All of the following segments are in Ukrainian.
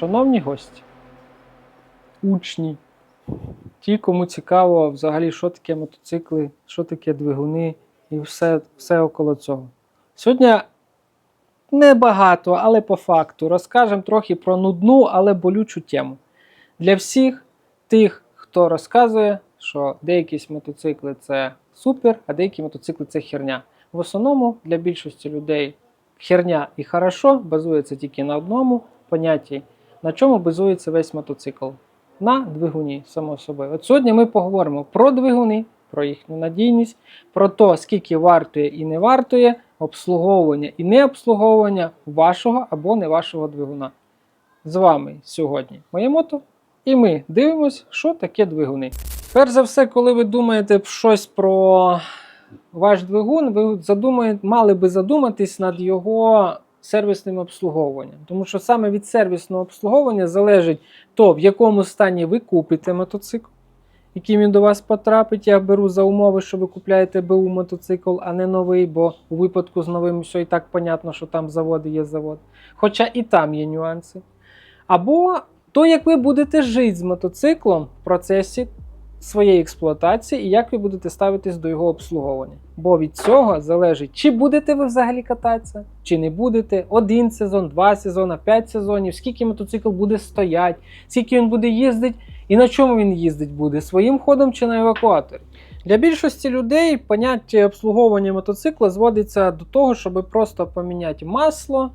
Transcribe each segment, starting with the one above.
Шановні гості, учні, ті, кому цікаво взагалі, що таке мотоцикли, що таке двигуни і все, все около цього. Сьогодні небагато, але по факту розкажемо трохи про нудну, але болючу тему. Для всіх тих, хто розказує, що деякі мотоцикли це супер, а деякі мотоцикли це херня. В основному для більшості людей херня і хорошо базується тільки на одному понятті, на чому базується весь мотоцикл. На двигуні, само собою. От сьогодні ми поговоримо про двигуни, про їхню надійність, про те, скільки вартує і не вартує обслуговування і не обслуговування вашого або не вашого двигуна. З вами сьогодні моє мото, і ми дивимося, що таке двигуни. Перш за все, коли ви думаєте щось про ваш двигун, ви задумаєте, мали би задуматись над його сервісним обслуговуванням. Тому що саме від сервісного обслуговування залежить то, в якому стані ви купите мотоцикл, який він до вас потрапить. Я беру за умови, що ви купляєте БУ мотоцикл, а не новий, бо у випадку з новим все і так понятно, що там заводи є завод. Хоча і там є нюанси. Або то, як ви будете жити з мотоциклом в процесі своєї експлуатації і як ви будете ставитись до його обслуговування. Бо від цього залежить, чи будете ви взагалі кататися, чи не будете. Один сезон, два сезони, п'ять сезонів, скільки мотоцикл буде стояти, скільки він буде їздити і на чому він їздить буде, своїм ходом чи на евакуаторі. Для більшості людей поняття обслуговування мотоцикла зводиться до того, щоб просто поміняти масло,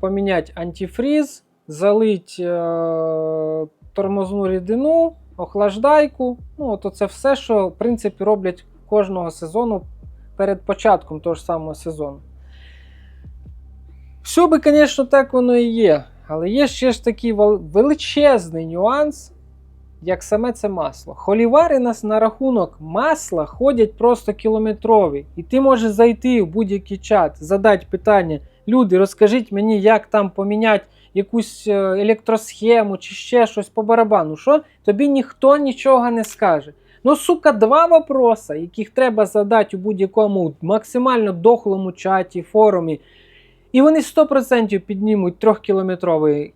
поміняти антифріз, залити е, тормозну рідину, охлаждайку. Ну, от це все, що в принципі роблять кожного сезону перед початком того ж самого сезону. Все би, звісно, так воно і є. Але є ще ж такий величезний нюанс, як саме це масло. Холівари нас на рахунок масла ходять просто кілометрові. І ти можеш зайти в будь-який чат, задати питання. Люди, розкажіть мені, як там поміняти якусь е, електросхему чи ще щось по барабану. Що? Тобі ніхто нічого не скаже. Ну, сука, два вопроса, яких треба задати у будь-якому максимально дохлому чаті, форумі. І вони 100% піднімуть трьохкілометровий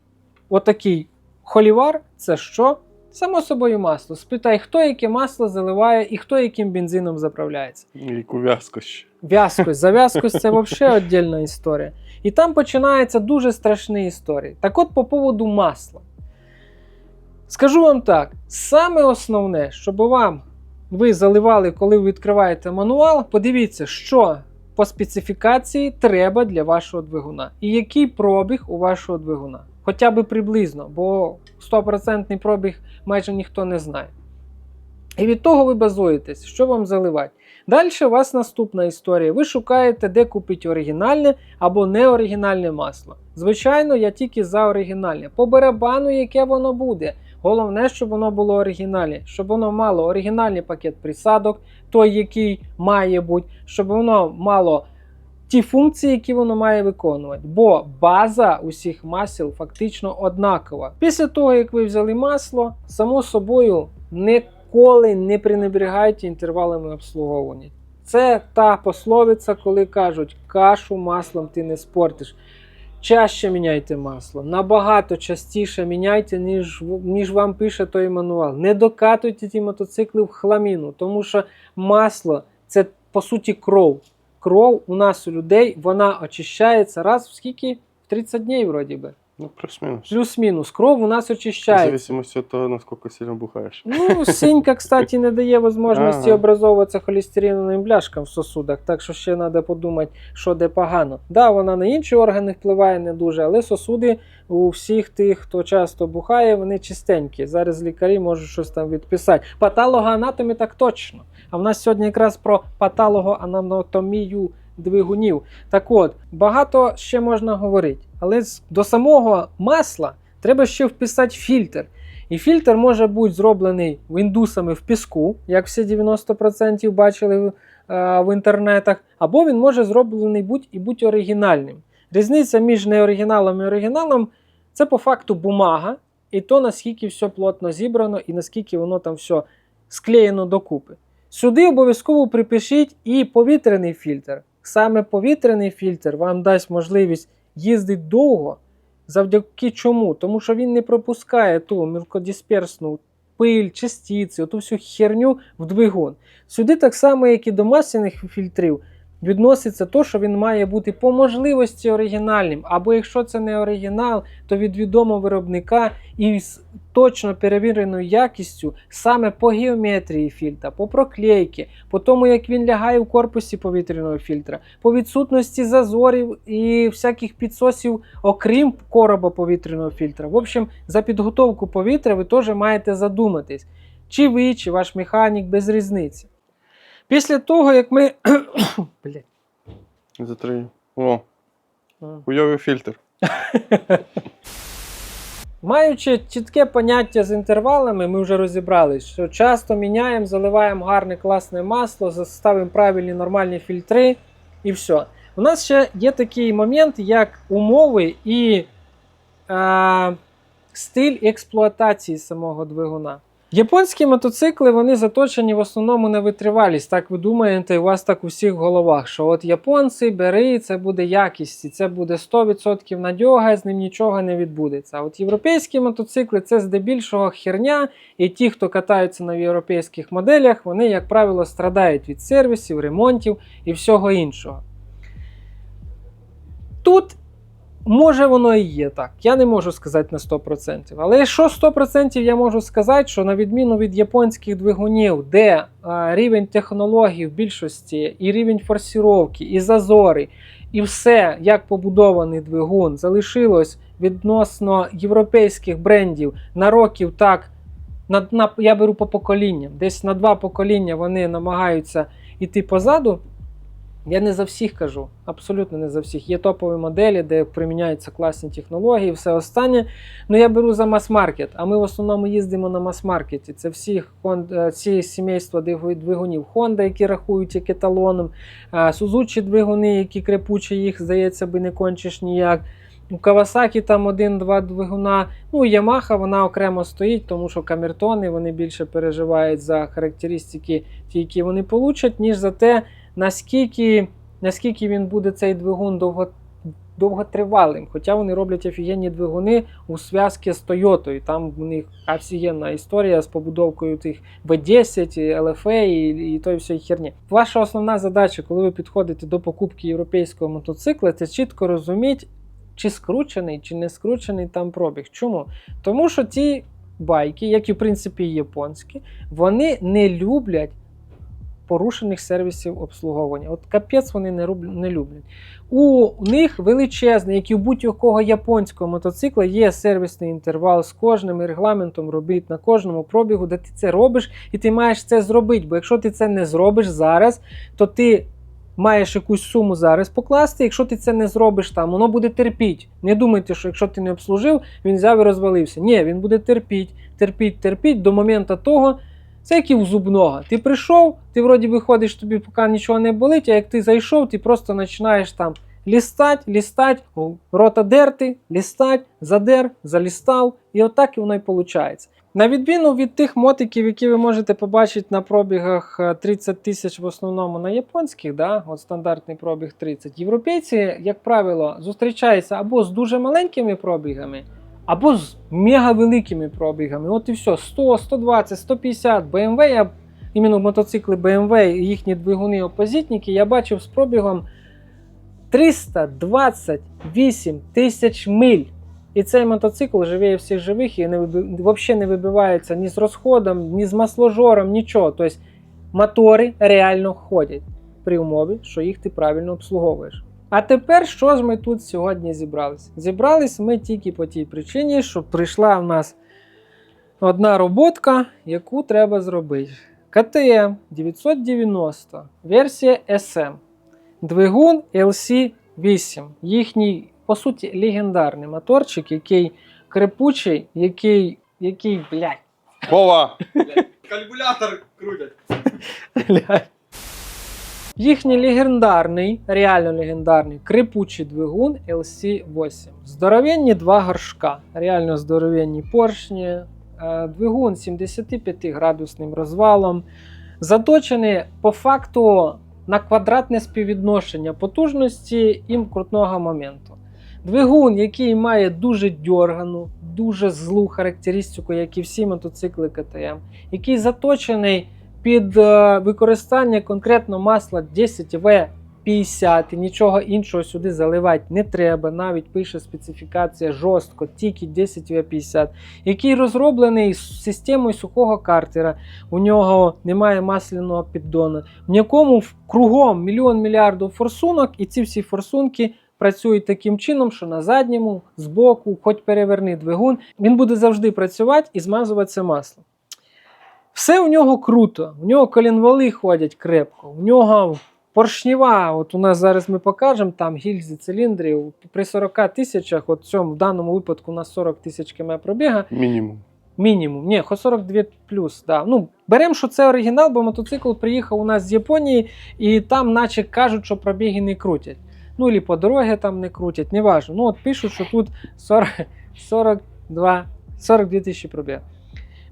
отакий холівар. Це що? Само собою масло. Спитай, хто яке масло заливає і хто яким бензином заправляється. Яку в'язку ще. В'язкость. За в'язкость це взагалі віддільна історія. І там починаються дуже страшні історії. Так от по поводу масла. Скажу вам так: саме основне, щоб вам ви заливали, коли ви відкриваєте мануал, подивіться, що по специфікації треба для вашого двигуна. І який пробіг у вашого двигуна. Хоча б приблизно, бо 100% пробіг майже ніхто не знає. І від того ви базуєтесь, що вам заливати. Далі у вас наступна історія. Ви шукаєте, де купити оригінальне або неоригінальне масло. Звичайно, я тільки за оригінальне. По барабану, яке воно буде. Головне, щоб воно було оригінальне, щоб воно мало оригінальний пакет присадок, той, який має бути, щоб воно мало ті функції, які воно має виконувати. Бо база усіх масел фактично однакова. Після того, як ви взяли масло, само собою ніколи не пренебрігайте інтервалами обслуговування. Це та пословиця, коли кажуть, кашу маслом ти не спортиш. Чаще міняйте масло, набагато частіше міняйте, ніж, ніж вам пише той мануал. Не докатуйте ті мотоцикли в хламіну, тому що масло це по суті кров. Кров у нас у людей вона очищається раз в скільки? В 30 днів, вроді би. Ну, плюс-мінус. Плюс-мінус. Кров у нас В очищається. зависимости от того, насколько сильно бухаєш. Ну, синька, кстати, не дає можливості Ага. образовуватися холестериновим бляшкам в сосудах, так що ще треба подумати, що де погано. Да, вона на інші органи впливає не дуже, але сосуди у всіх тих, хто часто бухає, вони чистенькі. Зараз лікарі можуть щось там відписати. Патологоанатомі так точно. А в нас сьогодні якраз про патологоанатомію двигунів. Так от, багато ще можна говорити, але до самого масла треба ще вписати фільтр. І фільтр може бути зроблений індусами в піску, як всі 90% бачили е, в інтернетах, або він може зроблений будь і будь оригінальним. Різниця між неоригіналом і оригіналом це по факту бумага, і то наскільки все плотно зібрано, і наскільки воно там все склеєно докупи. Сюди обов'язково припишіть і повітряний фільтр. Саме повітряний фільтр вам дасть можливість їздити довго Завдяки чому? Тому що він не пропускає ту мілкодисперсну пиль, частиці, оту всю херню в двигун. Сюди так само, як і до масляних фільтрів, відноситься то, що він має бути по можливості оригінальним. Або якщо це не оригінал, то від відомого виробника і з точно перевіреною якістю саме по геометрії фільтра, по проклейки, по тому, як він лягає в корпусі повітряного фільтра, по відсутності зазорів і всяких підсосів, окрім короба повітряного фільтра. В общем, за підготовку повітря ви теж маєте задуматись, чи ви, чи ваш механік без різниці. Після того, як ми. Блядь. За три. О, хуйовий фільтр. Маючи чітке поняття з інтервалами, ми вже розібрались, що часто міняємо, заливаємо гарне класне масло, ставимо правильні нормальні фільтри і все. У нас ще є такий момент, як умови і е, стиль експлуатації самого двигуна. Японські мотоцикли вони заточені в основному на витривалість. Так ви думаєте, у вас так у всіх головах, що от японці бери, це буде якість, і це буде 100% надьога, з ним нічого не відбудеться. А от європейські мотоцикли це здебільшого херня, і ті, хто катаються на європейських моделях, вони, як правило, страдають від сервісів, ремонтів і всього іншого. Тут Може, воно і є так. Я не можу сказати на 100%. Але що 100% я можу сказати, що на відміну від японських двигунів, де а, рівень технологій в більшості, і рівень форсіровки, і зазори, і все, як побудований двигун, залишилось відносно європейських брендів на років так. На, на, я беру по поколінням. Десь на два покоління вони намагаються йти позаду. Я не за всіх кажу, абсолютно не за всіх. Є топові моделі, де приміняються класні технології, все останнє. Ну я беру за мас-маркет, а ми в основному їздимо на мас-маркеті. Це всі, всі сімейства двигу- двигунів Honda, які рахують як еталоном, Сузучі двигуни, які крепучі, їх, здається, би не кончиш ніяк. У Kawasaki там один-два двигуна. Ну, Yamaha вона окремо стоїть, тому що камертони вони більше переживають за характеристики, ті, які вони получать, ніж за те, наскільки, наскільки він буде цей двигун довго, довготривалим. Хоча вони роблять офігенні двигуни у зв'язки з Toyota. Там у них офігенна історія з побудовкою тих V10, LFA і, і тої всієї херні. Ваша основна задача, коли ви підходите до покупки європейського мотоцикла, це чітко розуміти, чи скручений, чи не скручений там пробіг. Чому? Тому що ті байки, як і в принципі японські, вони не люблять порушених сервісів обслуговування. От капець вони не, руб- не люблять. У них величезний, як і у будь-якого японського мотоцикла, є сервісний інтервал з кожним регламентом робіт на кожному пробігу, де ти це робиш, і ти маєш це зробити. Бо якщо ти це не зробиш зараз, то ти маєш якусь суму зараз покласти. Якщо ти це не зробиш там, воно буде терпіть. Не думайте, що якщо ти не обслужив, він взяв і розвалився. Ні, він буде терпіть, терпіть, терпіть до моменту того. Це як і у зубного. Ти прийшов, ти вроді виходиш, тобі поки нічого не болить, а як ти зайшов, ти просто починаєш там лістать, лістать, рота дерти, лістать, задер, залістав, і отак і воно і виходить. На відміну від тих мотиків, які ви можете побачити на пробігах е, 30 тисяч в основному на японських, да, от стандартний пробіг 30, європейці, як правило, зустрічаються або з дуже маленькими пробігами, або з мегавеликими пробігами. От і все, 100, 120, 150 BMW, я іменно мотоцикли BMW і їхні двигуни опозитники, я бачив з пробігом 328 тисяч миль. І цей мотоцикл живе всіх живих і не взагалі не вибивається ні з розходом, ні з масложором, нічого. Тобто мотори реально ходять при умові, що їх ти правильно обслуговуєш. А тепер що ж ми тут сьогодні зібрались? Зібрались ми тільки по тій причині, що прийшла в нас одна роботка, яку треба зробити. КТМ 990, версія SM, двигун LC8, їхній, по суті, легендарний моторчик, який крепучий, який, який, блядь, Вова! Калькулятор крутять. Їхній легендарний, реально легендарний крипучий двигун LC8. Здоровенні два горшка, реально здоровенні поршні. Е, Двигун 75 градусним розвалом. Заточений по факту на квадратне співвідношення потужності і крутного моменту. Двигун, який має дуже дьоргану, дуже злу характеристику, як і всі мотоцикли КТМ, який заточений під е, використання конкретно масла 10В50 і нічого іншого сюди заливати не треба. Навіть пише специфікація жорстко, тільки 10В50, який розроблений з системою сухого картера. У нього немає масляного піддону, в якому кругом мільйон мільярдів форсунок, і ці всі форсунки працюють таким чином, що на задньому, збоку, хоч переверни двигун, він буде завжди працювати і змазуватися маслом. Все у нього круто, у нього колінвали ходять крепко, у нього поршнева, от у нас зараз ми покажемо там гільзи циліндрів при 40 тисячах, от в цьому в даному випадку у нас 40 тисяч км пробіга, Мінімум. Мінімум. Ні, хоч 42 плюс. Да. Ну, беремо, що це оригінал, бо мотоцикл приїхав у нас з Японії, і там, наче кажуть, що пробіги не крутять. Ну, або по дорогі там не крутять, неважно. Ну, от пишуть, що тут 40, 42, 42 тисячі пробіг.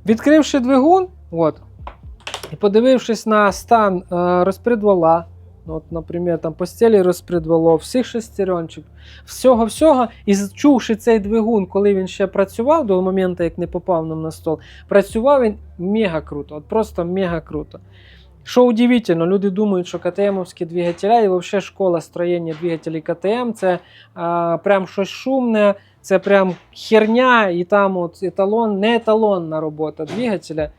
Відкривши двигун, от, і подивившись на стан е, розпредвала, ну, от, наприклад, там постелі розпредвало, всіх шестеренчик, всього-всього, і чувши цей двигун, коли він ще працював до моменту, як не попав нам на стол, працював він мега круто, от просто мега круто. Що удивительно, люди думають, що КТМовські двигателя і взагалі школа строєння двигателів КТМ це а, прям щось шумне, це прям херня, і там от еталон, не еталонна робота двигателя.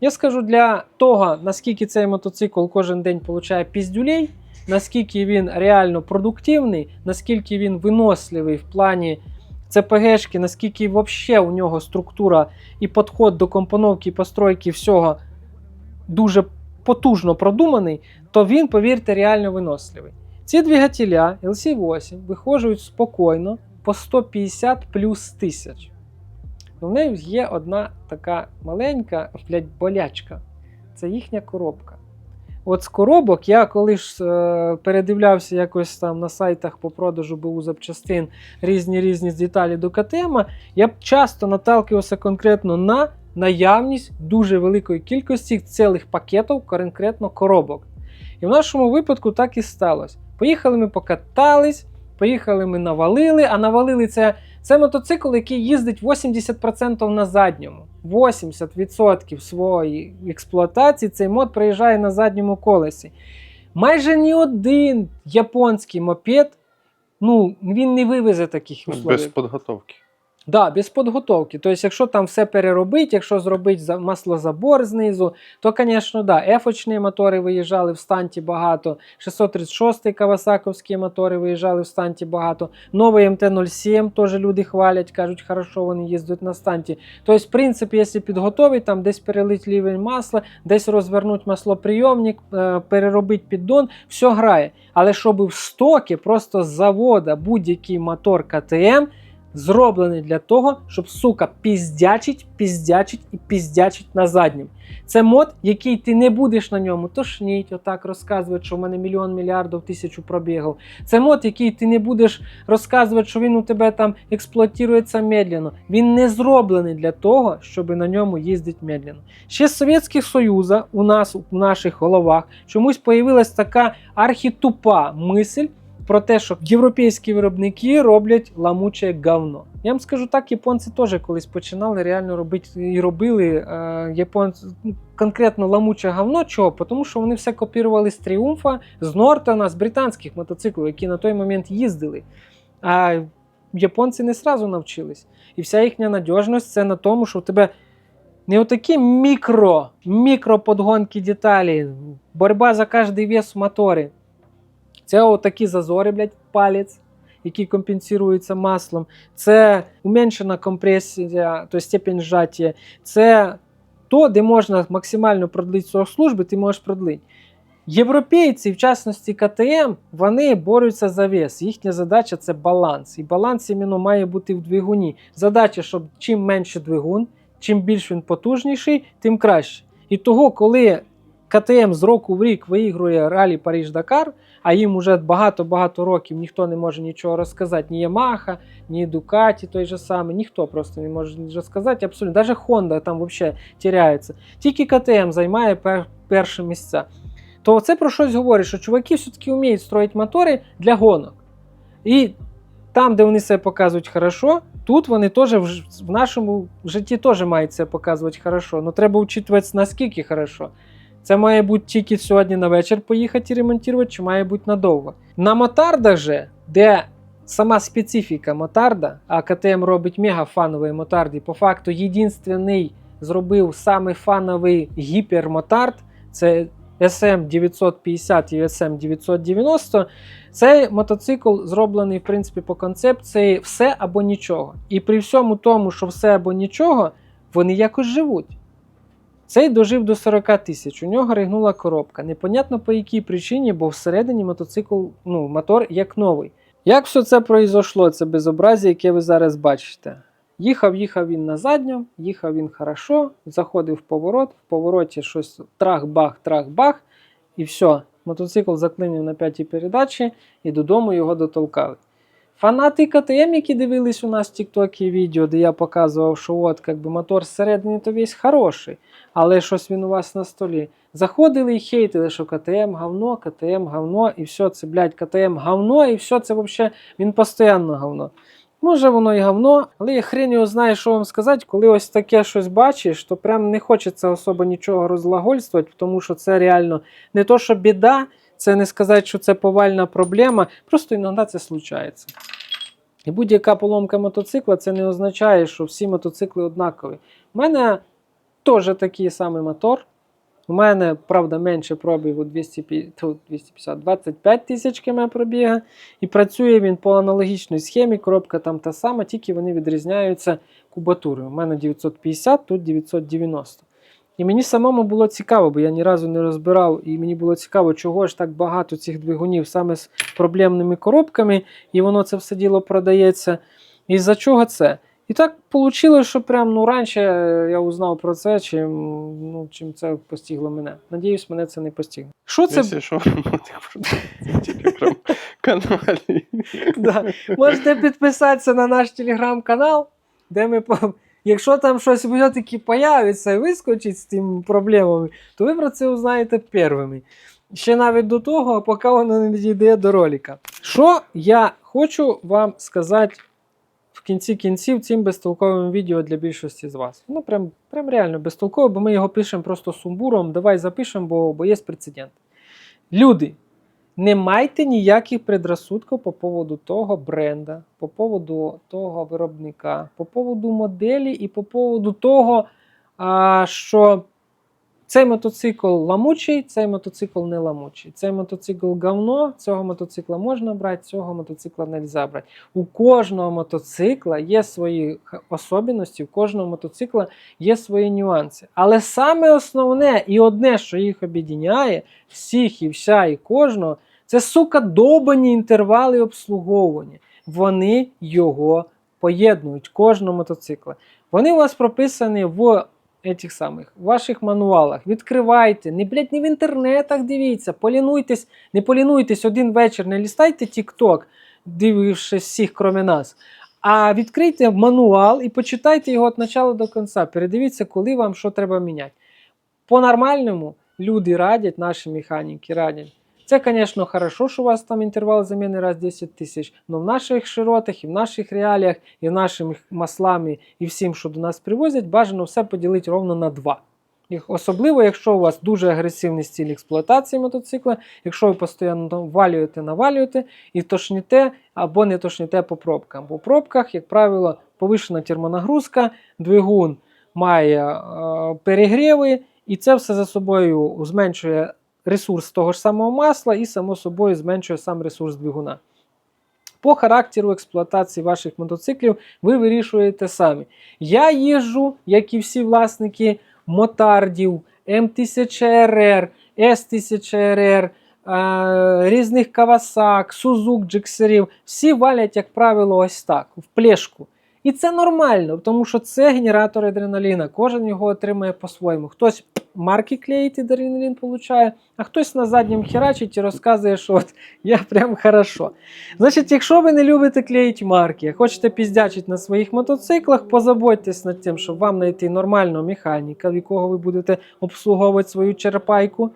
Я скажу для того, наскільки цей мотоцикл кожен день получає піздюлей, наскільки він реально продуктивний, наскільки він виносливий в плані ЦПГшки, наскільки взагалі у нього структура і підход до компоновки і постройки всього дуже потужно продуманий, то він, повірте, реально виносливий. Ці двигателя LC8 виходжують спокійно по 150 плюс тисяч. Ну, в неї є одна така маленька блядь, болячка. Це їхня коробка. От з коробок я коли ж е, передивлявся якось там на сайтах по продажу БУ запчастин різні різні деталі до КТМ, я б часто наталкивався конкретно на наявність дуже великої кількості цілих пакетів, конкретно коробок. І в нашому випадку так і сталося. Поїхали ми покатались, поїхали ми навалили, а навалили це, це мотоцикл, який їздить 80% на задньому. 80% своєї експлуатації цей мод приїжджає на задньому колесі. Майже ні один японський мопед, ну, він не вивезе таких условий. Без підготовки. Да, без підготовки. Тобто, якщо там все переробити, якщо зробити маслозабор знизу, то, звісно, да, ефочні мотори виїжджали в станті багато. 636-й кавасаковські мотори виїжджали в станті багато. Новий МТ-07 теж люди хвалять, кажуть, хорошо, вони їздять на станті. Тобто, в принципі, якщо підготовити, там десь перелить рівень масла, десь розвернути маслоприйомник, е, переробити піддон, все грає. Але щоб в стокі просто з завода будь-який мотор КТМ зроблений для того, щоб сука піздячить, піздячить і піздячить на заднім. Це мод, який ти не будеш на ньому тошніть, отак розказувати, що в мене мільйон мільярдів тисячу пробігів. Це мод, який ти не будеш розказувати, що він у тебе там експлуатується медленно. Він не зроблений для того, щоб на ньому їздити медленно. Ще з Совєтського Союзу у нас у наших головах чомусь появилась така архітупа мисль про те, що європейські виробники роблять ламуче говно. Я вам скажу так, японці теж колись починали реально робити і робили е, японці ну, конкретно ламуче говно. Чого? Тому що вони все копірували з Тріумфа, з Нортона, з британських мотоциклів, які на той момент їздили. А японці не сразу навчились. І вся їхня надіжність це на тому, що у тебе не отакі мікро, мікроподгонки деталі, боротьба за кожний вес в моторі. Це отакі зазори, блядь, палець, які компенсуються маслом. Це уменшена компресія, тобто степень зжаття. Це то, де можна максимально продлити срок служби, ти можеш продлити. Європейці, в частності КТМ, вони борються за вес. Їхня задача це баланс. І баланс іменно має бути в двигуні. Задача, щоб чим менше двигун, чим більш він потужніший, тим краще. І того, коли КТМ з року в рік виігрує ралі Париж-Дакар, а їм уже багато-багато років ніхто не може нічого розказати. Ні Yamaha, ні Ducati той же самий, ніхто просто не може розказати. Абсолютно. Навіть Honda там взагалі тіряється. Тільки КТМ займає пер, перше місця. То це про щось говорить, що чуваки все-таки вміють строїти мотори для гонок. І там, де вони себе показують хорошо, тут вони теж в, в нашому житті теж мають себе показувати хорошо. Ну треба учитувати, наскільки хорошо. Це має бути тільки сьогодні на вечір поїхати і ремонтувати, чи має бути надовго. На мотардах же, де сама специфіка мотарда, а КТМ робить мега фанові мотарди, по факту єдинственний зробив самий фановий гіпермотард, це SM950 і SM990. Цей мотоцикл зроблений, в принципі, по концепції все або нічого. І при всьому тому, що все або нічого, вони якось живуть. Цей дожив до 40 тисяч. У нього ригнула коробка. Непонятно по якій причині, бо всередині мотоцикл, ну, мотор як новий. Як все це произошло, це безобразі, яке ви зараз бачите? Їхав, їхав він на задньому, їхав він хорошо, заходив в поворот, в повороті щось трах-бах, трах-бах, і все. Мотоцикл заклинив на п'ятій передачі і додому його дотолкали. Фанати КТМ, які дивились у нас TikTok відео, де я показував, що от как би, мотор зсередини то весь хороший, але щось він у вас на столі. Заходили і хейтили, що КТМ говно, КТМ говно, і все це, блядь, КТМ говно, і все це взагалі він постійно говно. Може воно і говно, але я хрен його знає, що вам сказати, коли ось таке щось бачиш, то прям не хочеться особо нічого розлагольствувати, тому що це реально не то, що біда, це не сказати, що це повальна проблема, просто іноді це случається. І будь-яка поломка мотоцикла це не означає, що всі мотоцикли однакові. У мене теж такий самий мотор. У мене, правда, менше пробігу 250, тьфу, 250 25 тисяч км пробіга. І працює він по аналогічній схемі, коробка там та сама, тільки вони відрізняються кубатурою. У мене 950, тут 990. І мені самому було цікаво, бо я ні разу не розбирав, і мені було цікаво, чого ж так багато цих двигунів саме з проблемними коробками, і воно це все діло продається. І за чого це? І так вийшло, що прям ну, раніше я узнав про це, чим, ну, чим це постигло мене. Надіюсь, мене це не постигне. Що це що, телеграм-каналі. Можете підписатися на наш телеграм-канал, де ми Якщо там щось все-таки появиться і вискочить з тими проблемами, то ви про це узнаєте першими. Ще навіть до того, поки воно не дійде до ролика. Що я хочу вам сказати в кінці кінців цим безтолковим відео для більшості з вас. Ну, прям, прям реально безтолково, бо ми його пишемо просто сумбуром. Давай запишемо, бо, бо є прецедент. Люди, не майте ніяких предрассудків по поводу того бренда, по поводу того виробника, по поводу моделі і по поводу того, що цей мотоцикл ламучий, цей мотоцикл не ламучий. Цей мотоцикл говно, цього мотоцикла можна брати, цього мотоцикла не можна брати. У кожного мотоцикла є свої особливості, у кожного мотоцикла є свої нюанси. Але саме основне і одне, що їх об'єднає, всіх і вся, і кожного, це сука довбані інтервали обслуговування. Вони його поєднують, кожного мотоцикла. Вони у вас прописані в этих самих, в ваших мануалах. Відкривайте, не, блядь, не в інтернетах дивіться, полінуйтесь, не полінуйтесь один вечір, не лістайте TikTok, дивившись всіх, кроме нас. А відкрийте мануал і почитайте його від початку до кінця. Передивіться, коли вам що треба міняти. По-нормальному люди радять, наші механіки радять. Це, звісно, хорошо, що у вас там інтервал заміни раз 10 тисяч, але в наших широтах і в наших реаліях, і в нашими маслами, і всім, що до нас привозять, бажано все поділити ровно на два. І особливо, якщо у вас дуже агресивний стиль експлуатації мотоцикла, якщо ви постійно валюєте, навалюєте і тошніте або не тошніте по пробкам. В пробках, як правило, повишена термонагрузка, двигун має е, перегріви, і це все за собою зменшує ресурс того ж самого масла і, само собою, зменшує сам ресурс двигуна. По характеру експлуатації ваших мотоциклів ви вирішуєте самі. Я їжджу, як і всі власники мотардів, М1000RR, S1000RR, е, різних Kawasaki, Suzuki, джиксерів. Всі валять, як правило, ось так, в плешку. І це нормально, тому що це генератор адреналіна. Кожен його отримує по-своєму. Хтось марки клеїть адреналін получає, а хтось на заднім херачить і розказує, що от я прям хорошо. Значить, якщо ви не любите клеїти марки, а хочете піздячити на своїх мотоциклах, позаботьтесь над тим, щоб вам знайти нормального механіка, в якого ви будете обслуговувати свою черепайку.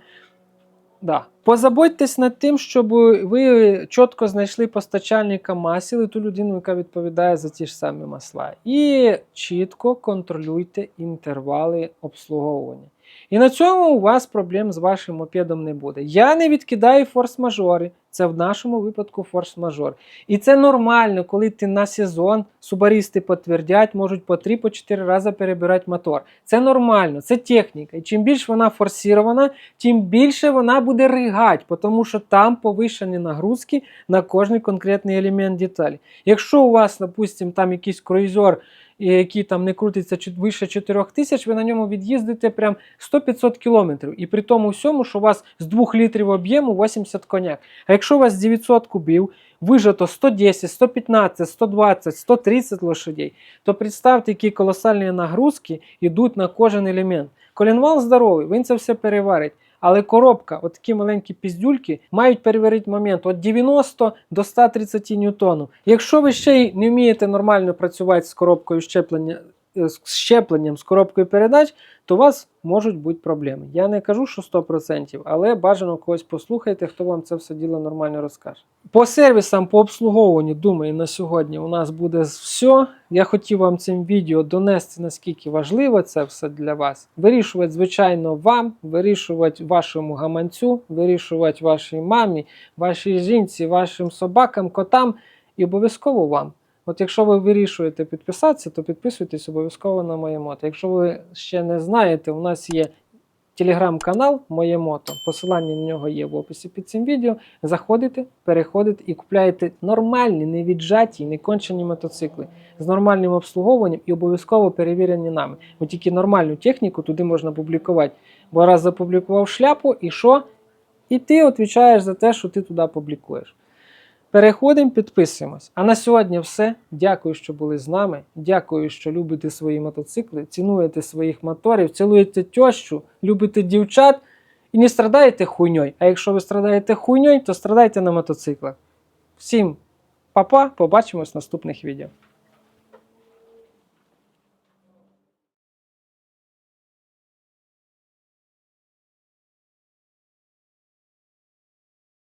Да. Позаботьтесь над тим, щоб ви чітко знайшли постачальника масел і ту людину, яка відповідає за ті ж самі масла. І чітко контролюйте інтервали обслуговування. І на цьому у вас проблем з вашим мопедом не буде. Я не відкидаю форс-мажори. Це в нашому випадку форс-мажор. І це нормально, коли ти на сезон, субарісти підтвердять, можуть по 3-4 рази перебирати мотор. Це нормально, це техніка. І чим більше вона форсірована, тим більше вона буде ригати, тому що там повишені нагрузки на кожний конкретний елемент деталі. Якщо у вас, допустимо, там якийсь круїзер, який там не крутиться вище 4 тисяч, ви на ньому від'їздите прям 100-500 кілометрів. І при тому всьому, що у вас з 2 літрів об'єму 80 коняк. А якщо у вас 900 кубів, вижато 110, 115, 120, 130 лошадей, то представте, які колосальні нагрузки йдуть на кожен елемент. Колінвал здоровий, він це все переварить. Але коробка, от такі маленькі піздюльки, мають перевірити момент від 90 до 130 ньютонів. Якщо ви ще й не вмієте нормально працювати з коробкою щеплення, з щепленням, з коробкою передач, то у вас можуть бути проблеми. Я не кажу, що 100%, але бажано когось послухайте, хто вам це все діло нормально розкаже. По сервісам, по обслуговуванню, думаю, на сьогодні у нас буде все. Я хотів вам цим відео донести, наскільки важливо це все для вас. Вирішувати, звичайно, вам, вирішувати вашому гаманцю, вирішувати вашій мамі, вашій жінці, вашим собакам, котам і обов'язково вам. От якщо ви вирішуєте підписатися, то підписуйтесь обов'язково на моє мото. Якщо ви ще не знаєте, у нас є телеграм-канал Моє мото. Посилання на нього є в описі під цим відео. Заходите, переходите і купляєте нормальні, не віджаті, не кончені мотоцикли з нормальним обслуговуванням і обов'язково перевірені нами. Бо тільки нормальну техніку туди можна публікувати. Бо раз запублікував шляпу, і що? І ти відповідаєш за те, що ти туди публікуєш. Переходимо, підписуємось. А на сьогодні все. Дякую, що були з нами. Дякую, що любите свої мотоцикли, цінуєте своїх моторів, цілуєте тьощу, любите дівчат і не страдаєте хуйньою. А якщо ви страдаєте хуйньою, то страдайте на мотоциклах. Всім па-па, побачимось в наступних відео.